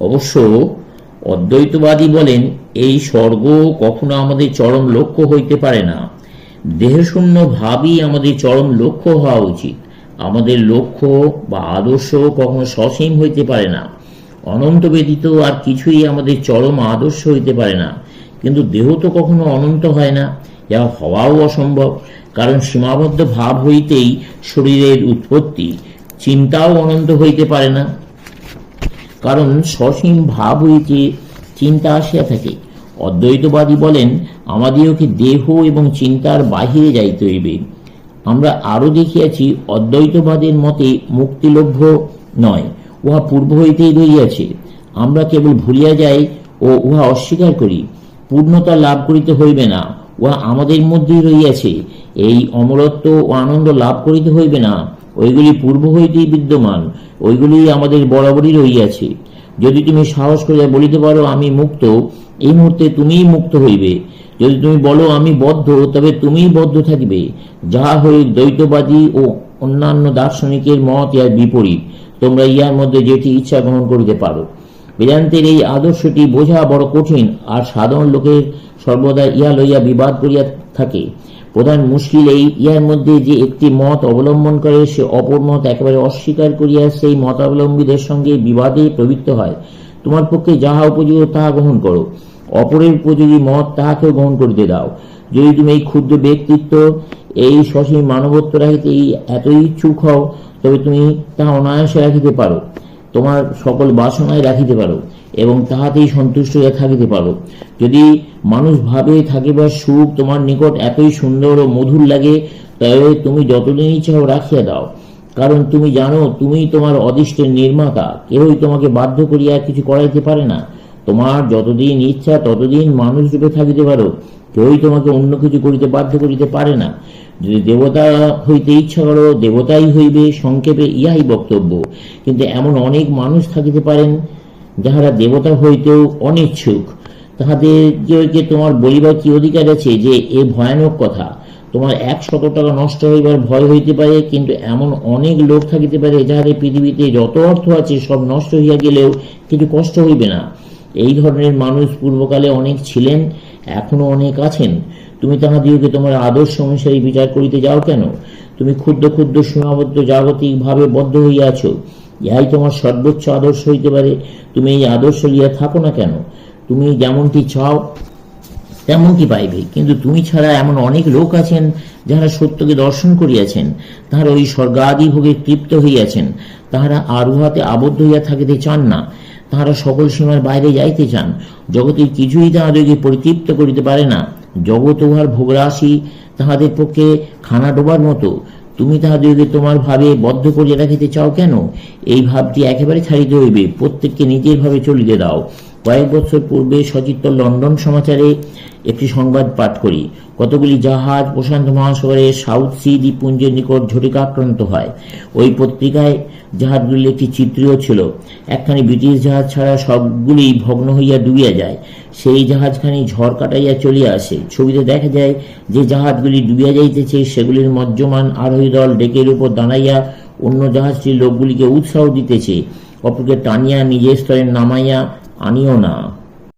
অবশ্য অদ্বৈতবাদী বলেন, এই স্বর্গ কখনো আমাদের চরম লক্ষ্য হইতে পারে না। দেহশূন্য ভাবই আমাদের চরম লক্ষ্য হওয়া উচিত। আমাদের লক্ষ্য বা আদর্শ কখনো সসীম হইতে পারে না। অনন্ত ব্যতীত আর কিছুই আমাদের চরম আদর্শ হইতে পারে না। কিন্তু দেহ তো কখনো অনন্ত হয় না যা হওয়াও অসম্ভব। কারণ সীমাবদ্ধ ভাব হইতেই শরীরের উৎপত্তি, চিন্তাও অনন্ত হইতে পারে না। কারণ সসীম ভাব হইতে চিন্তা আসিয়া থাকে। অদ্বৈতবাদী বলেন আমাদিওকে দেহ এবং চিন্তার বাহিরে যাইতে হইবে। আমরা আরও দেখিয়াছি, অদ্বৈতবাদের মতে মুক্তিলভ্য নয়, উহা পূর্ব হইতেই রইয়াছে আমরা কেবল ভুলিয়া যাই ও উহা অস্বীকার করি, পূর্ণতা লাভ করিতে হইবে না, উহা আমাদের মধ্যেই রইয়াছে এই অমরত্ব ও আনন্দ লাভ করিতে হইবে না। ওইগুলি পূর্ব হইতেই বিদ্যমান, ওইগুলি আমাদের বরাবরই রইয়াছে যদি তুমি সাহস করিয়া বলিতে পারো, আমি মুক্ত, এই মুহূর্তে তুমিই মুক্ত হইবে। যদি তুমি বলো, আমি বদ্ধ, তবে তুমিই বদ্ধ থাকিবে। যাহা হই দ্বৈতবাদী ও অন্যান্য দার্শনিকের মত ইয়ার বিপরীত। তোমরা ইহার মধ্যে যেটি ইচ্ছা গ্রহণ করিতে পারো। বেদান্তের এই আদর্শটি বোঝা বড় কঠিন, আর সাধারণ লোকের সর্বদা ইহা লইয়া বিবাদ করিয়া থাকে। প্রধান মুশকিল এই ইহার মধ্যে যে একটি মত অবলম্বন করে, সে অপর মত একেবারে অস্বীকার করিয়া সেই মতাবলম্বীদের সঙ্গে বিবাদে প্রবৃত্ত হয়। তোমার পক্ষে যাহা উপযোগী তাহা গ্রহণ করো। অপরের উপযোগী মত তাহাকেও গ্রহণ করিতে দাও। যদি তুমি এই ক্ষুদ্র ব্যক্তিত্ব, এই সসীম মানবত্ব রাখিতে এই এতই ইচ্ছুক হও, তবে তুমি তাহা অনায়াসে রাখিতে পারো। তোমার সকল বাসনায় রাখিতে পারো। এবং তাহাতেই সন্তুষ্ট হইয়া থাকিতে পারো। যদি মানুষ ভাবে থাকিবার সুখ তোমার নিকট এতই সুন্দর ও মধুর লাগে, তবে তুমি যতদিন ইচ্ছাও রাখিয়া দাও। কারণ তুমি জানো তুমি তোমার অদিষ্টের নির্মাতা। কেউই তোমাকে বাধ্য করিয়া কিছু করাইতে পারে না। তোমার যতদিন ইচ্ছা, ততদিন মানুষ রূপে থাকিতে পারো। কেউই তোমাকে অন্য কিছু করিতে বাধ্য করিতে পারে না। যদি দেবতা হইতে ইচ্ছা করো, দেবতাই হইবে সংক্ষেপে ইহাই বক্তব্য। কিন্তু এমন অনেক মানুষ থাকিতে পারেন যাহারা দেবতা হইতেও অনিচ্ছুক তাহাদেরকে তোমার বলিবার কি অধিকার আছে যে এ ভয়ানক কথা? তোমার এক শত টাকা নষ্ট হইবার ভয় হইতে পারে, কিন্তু এমন অনেক লোক থাকিতে পারে যাহাদের পৃথিবীতে যত অর্থ আছে সব নষ্ট হইয়া গেলেও কিছু কষ্ট হইবে না। এই ধরনের মানুষ পূর্বকালে অনেক ছিলেন, এখনও অনেক আছেন। তুমি তাহাদিওকে তোমার আদর্শ অনুসারে বিচার করিতে যাও কেন? তুমি ক্ষুদ্র ক্ষুদ্র সীমাবদ্ধ জাগতিক ভাবে বদ্ধ হইয়াছ ইহাই তোমার সর্বোচ্চ আদর্শ হইতে পারে। তুমি এই আদর্শ লিয়া থাকো না কেন? তুমি যেমনটি চাও, তেমনটি পাইবে। কিন্তু তুমি ছাড়া এমন অনেক লোক আছেন যাহারা সত্যকে দর্শন করিয়াছেন। তাহারা ওই স্বর্গাদি ভোগে তৃপ্ত হইয়াছেন। তাহারা আর উহাতে আবদ্ধ হইয়া থাকিতে চান না। তাহারা সকল সীমার বাইরে যাইতে চান। জগতের কিছুই তাহাদেরকে পরিতৃপ্ত করিতে পারে না। জগৎ উহার ভোগরাশি তাহাদের পক্ষে খানা ডোবার মতো। তুমি তাহাদেরকে তোমার ভাবে বদ্ধ করিয়া রাখিতে চাও কেন? এই ভাবটি একেবারে ছাড়িতে হইবে। প্রত্যেককে নিজের ভাবে চলিতে দাও। কয়েক বছর পূর্বে সচিত্র লন্ডন সমাচারে একটি সংবাদ পাঠ করি। কতগুলি জাহাজ প্রশান্ত মহাসাগরে সাউথ সি দ্বীপপুঞ্জের নিকট ঝটিকাক্রান্ত হয়। ওই পত্রিকায় জাহাজগুলির একটি চিত্রীয় ছিল। একখানি ব্রিটিশ জাহাজ ছাড়া সবগুলি ভগ্ন হইয়া ডুবিয়া যায়। সেই জাহাজখানি ঝড় কাটাইয়া চলিয়া আসে। ছবিতে দেখা যায় যে জাহাজগুলি ডুবিয়া যাইতেছে, সেগুলির মজ্জমান আরোহী দল ডেকের উপর দাঁড়াইয়া অন্য জাহাজটির লোকগুলিকে উৎসাহ দিতেছে। অপরকে টানিয়া নিজের স্তরে নামাইয়া আনিও না